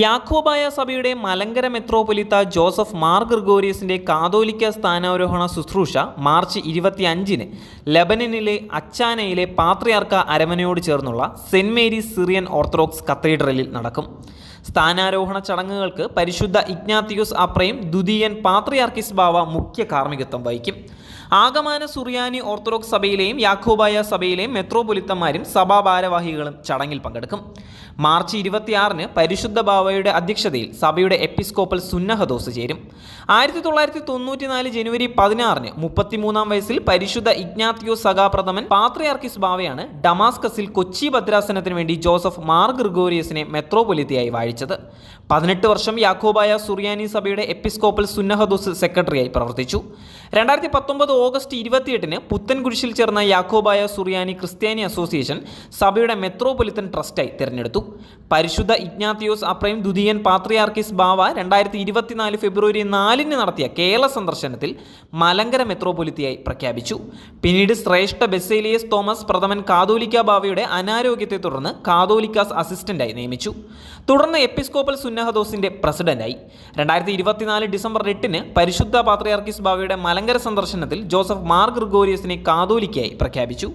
യാക്കോബായ സഭയുടെ മലങ്കര മെത്രോപൊലിത്ത ജോസഫ് മാർ ഗ്രിഗോറിയസിന്റെ കാതോലിക്ക സ്ഥാനാരോഹണ ശുശ്രൂഷ മാർച്ച് ഇരുപത്തിയഞ്ചിന് ലബനനിലെ അച്ചാനയിലെ പാത്രിയാർക്ക അരമനയോട് ചേർന്നുള്ള സെന്റ് മേരീസ് സിറിയൻ ഓർത്തഡോക്സ് കത്തീഡ്രലിൽ നടക്കും. സ്ഥാനാരോഹണ ചടങ്ങുകൾക്ക് പരിശുദ്ധ ഇഗ്നാത്തിയോസ് അപ്രയും ദ്വിതീയൻ പാത്രിയാർക്കിസ് ബാവ മുഖ്യ കാർമ്മികത്വം വഹിക്കും. ആഗമാന സുറിയാനി ഓർത്തഡോക്സ് സഭയിലെയും യാക്കോബായ സഭയിലെയും മെത്രോപൊലിത്തന്മാരും സഭാ ഭാരവാഹികളും ചടങ്ങിൽ പങ്കെടുക്കും. മാർച്ച് ഇരുപത്തിയാറിന് പരിശുദ്ധ ബാവയുടെ അധ്യക്ഷതയിൽ സഭയുടെ എപ്പിസ്കോപ്പൽ സുന്നഹദോസ് ചേരും. ആയിരത്തി തൊള്ളായിരത്തി തൊണ്ണൂറ്റിനാല് ജനുവരി പതിനാറിന് മുപ്പത്തിമൂന്നാം വയസ്സിൽ പരിശുദ്ധ ഇഗ്നാത്തിയോ സഖാപ്രഥമൻ പാത്രയാർക്കിസ് ബാവയാണ് ഡമാസ്കസിൽ കൊച്ചി ഭദ്രാസനത്തിന് വേണ്ടി ജോസഫ് മാർ ഗ്രിഗോറിയസിനെ മെത്രോപൊലിത്തയായി വാഴിച്ചത്. പതിനെട്ട് വർഷം യാക്കോബായ സുറിയാനി സഭയുടെ എപ്പിസ്കോപ്പൽ സുന്നഹദോസ് സെക്രട്ടറിയായി പ്രവർത്തിച്ചു. രണ്ടായിരത്തി പത്തൊമ്പത് ഓഗസ്റ്റ് ഇരുപത്തിയെട്ടിന് പുത്തൻകുരിശിൽ ചേർന്ന യാക്കോബായ സുറിയാനി ക്രിസ്ത്യാനി അസോസിയേഷൻ സഭയുടെ മെത്രോപൊലിത്തൻ ട്രസ്റ്റായി തിരഞ്ഞെടുത്തു. പരിശുദ്ധ ഇഗ്നാത്തിയോസ് അപ്രൈം ദുതിയൻ പാത്രിയാർക്കിസ് ബാവ രണ്ടായിരത്തി ഇരുപത്തിനാല് ഫെബ്രുവരി നാലിന് നടത്തിയ കേരള സന്ദർശനത്തിൽ മലങ്കര മെത്രോപൊലിത്തിയായി പ്രഖ്യാപിച്ചു. പിന്നീട് ശ്രേഷ്ഠ ബെസേലിയസ് തോമസ് പ്രഥമൻ കാതോലിക്ക ബാവയുടെ അനാരോഗ്യത്തെ തുടർന്ന് കാതോലിക്കാസ് അസിസ്റ്റന്റായി നിയമിച്ചു. തുടർന്ന് എപ്പിസ്കോപ്പൽ സുന്നഹദോസിന്റെ പ്രസിഡന്റായി. രണ്ടായിരത്തി ഇരുപത്തിനാല് ഡിസംബർ എട്ടിന് പരിശുദ്ധ പാത്രിയാർക്കിസ് ബാവയുടെ മലങ്കര സന്ദർശനത്തിൽ ജോസഫ് മാർ ഗ്രിഗോറിയസിനെ കാതോലിക്കയായി പ്രഖ്യാപിച്ചു.